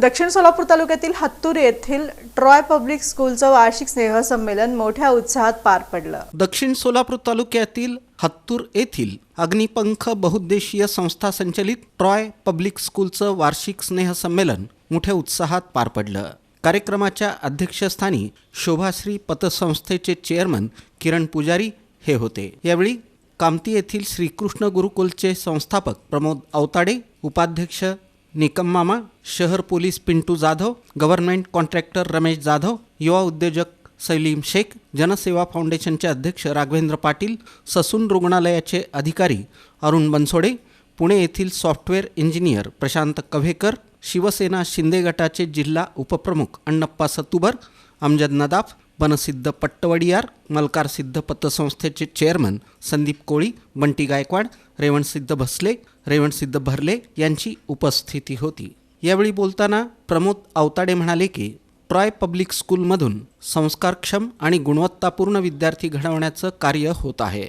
दक्षिण सोलापूर तालुक्यातील हत्तूर येथील ट्रॉय पब्लिक स्कूलचं वार्षिक स्नेहसंमेलन मोठ्या उत्साहात पार पडलं. दक्षिण सोलापूर तालुक्यातील हत्तूर येथील अग्निपंख बहुद्देशीय संस्था संचलित ट्रॉय पब्लिक स्कूलचं वार्षिक स्नेहसंमेलन मोठ्या उत्साहात पार पडलं. कार्यक्रमाच्या अध्यक्षस्थानी शोभाश्री पतसंस्थेचे चेअरमन किरण पुजारी हे होते. यावेळी कामती येथील श्रीकृष्ण गुरुकुलचे संस्थापक प्रमोद अवताडे उपाध्यक्ष निकम मामा शहर police Pintu Jadhav government contractor Ramesh Jadhav युवा उद्योजक सलीम शेख जनसेवा फाउंडेशनचे अध्यक्ष राघवेंद्र पाटील ससून रुग्णालयाचे अधिकारी अरुण बनसोडे पुणे येथील सॉफ्टवेअर इंजिनियर प्रशांत कव्हेकर शिवसेना शिंदे गटाचे जिल्हा उपप्रमुख अण्णप्पा सत्तुबर अमजद नदाफ बनसिद्ध पट्टवडियार मलकार सिद्ध पतसंस्थेचे चेअरमन संदीप कोळी बंटी गायकवाड रेवणसिद्ध भसले रेवणसिद्ध भरले यांची उपस्थिती होती. यावेळी बोलताना प्रमोद अवताडे म्हणाले की ट्रॉय पब्लिक स्कूलमधून संस्कारक्षम आणि गुणवत्तापूर्ण विद्यार्थी घडवण्याचं कार्य होत आहे.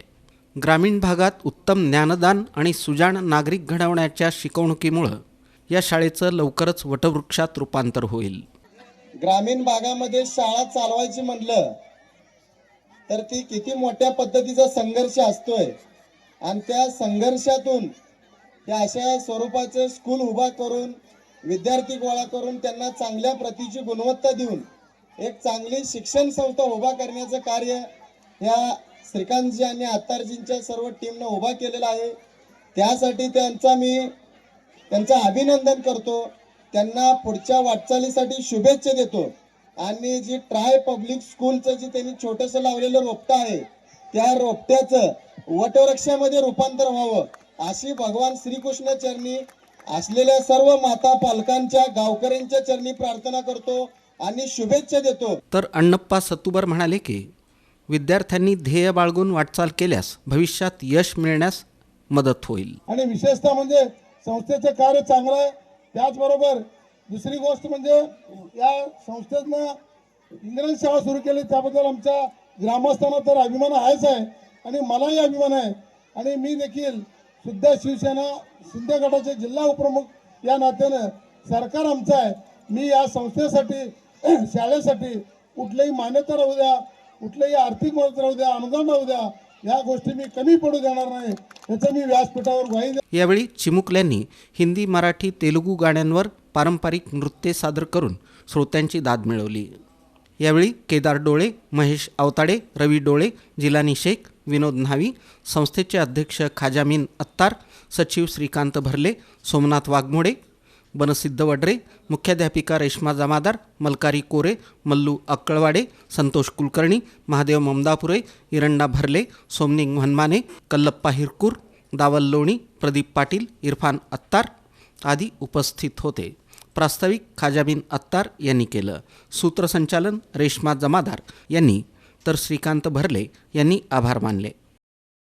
ग्रामीण भागात उत्तम ज्ञानदान आणि सुजाण नागरिक घडवण्याच्या शिकवणुकीमुळं या शाळेचं लवकरच वटवृक्षात रूपांतर होईल. ग्रामीण भागामध्ये शाळा चालवायची म्हणलं तर ती किती मोठ्या पद्धतीचा संघर्ष असतोय. आणि त्या संघर्षातून या अशा स्वरूपाचं स्कूल उभा करून विद्यार्थी गोळा करून त्यांना चांगल्या प्रतीची गुणवत्ता देऊन एक चांगली शिक्षण संस्था उभा करण्याचं कार्य ह्या श्रीकांतजी आणि आत्तारजींच्या सर्व टीमनं उभा केलेला आहे. त्यासाठी त्यांचा मी त्यांचं अभिनंदन करतो. त्यांना पुढच्या वाटचालीसाठी शुभेच्छा देतो. आणि जी ट्राय पब्लिक स्कूलचं जे त्यांनी छोटंसं लावलेलं रोपटं आहे त्या रोपट्याचं वटवृक्षामध्ये रूपांतर व्हावं. अशी भगवान श्रीकृष्ण चरणी असलेल्या सर्व माता पालकांच्या गावकऱ्यांच्या चरणी प्रार्थना करतो आणि शुभेच्छा देतो. तर अण्णप्पा सत्तुबर म्हणाले की विद्यार्थ्यांनी ध्येय बाळगून वाटचाल केल्यास भविष्यात यश मिळण्यास मदत होईल. आणि विशेषतः म्हणजे संस्थेचं कार्य चांगलं आहे. त्याचबरोबर दुसरी गोष्ट म्हणजे या संस्थेतनं इंग्रजी शाळा सुरू केली. त्याबद्दल आमच्या ग्रामस्थांना तर अभिमान आहेच आहे आणि मलाही अभिमान आहे. आणि मी देखील सुद्धा शिवसेना शिंदे गटाचे जिल्हा उपप्रमुख या नात्यानं सरकार आमचं आहे. मी या संस्थेसाठी शाळेसाठी कुठलंही मान्यता राहू द्या कुठलंही आर्थिक मदत राहू द्या अनुदान राहू द्या या गोष्टी मी कमी पडू देणार नाही. याचं मी व्यासपीठावर ग्वाही यावेळी चिमुकल्यांनी हिंदी मराठी तेलुगू गाण्यांवर पारंपरिक नृत्य सादर करून श्रोत्यांची दाद मिळवली. यावेळी केदार डोळे महेश अवताडे रवी डोळे जिलानी शेख विनोद न्हावी संस्थेचे अध्यक्ष खाजामीन अत्तार सचिव श्रीकांत भरले सोमनाथ वाघमोडे बनसिद्ध वडरे मुख्याध्यापिका रेश्मा जमादार मलकारी कोरे मल्लू अक्कळवाडे संतोष कुलकर्णी महादेव ममदापुरे इरंडा भरले सोमनिंग हनमाने कल्लप्पा हिरकूर दावल लोणी प्रदीप पाटील इरफान अत्तार आदी उपस्थित होते. प्रास्ताविक खाजाबीन अत्तार यांनी केलं. सूत्रसंचालन रेश्मा जमादार यांनी तर श्रीकांत भरले यांनी आभार मानले.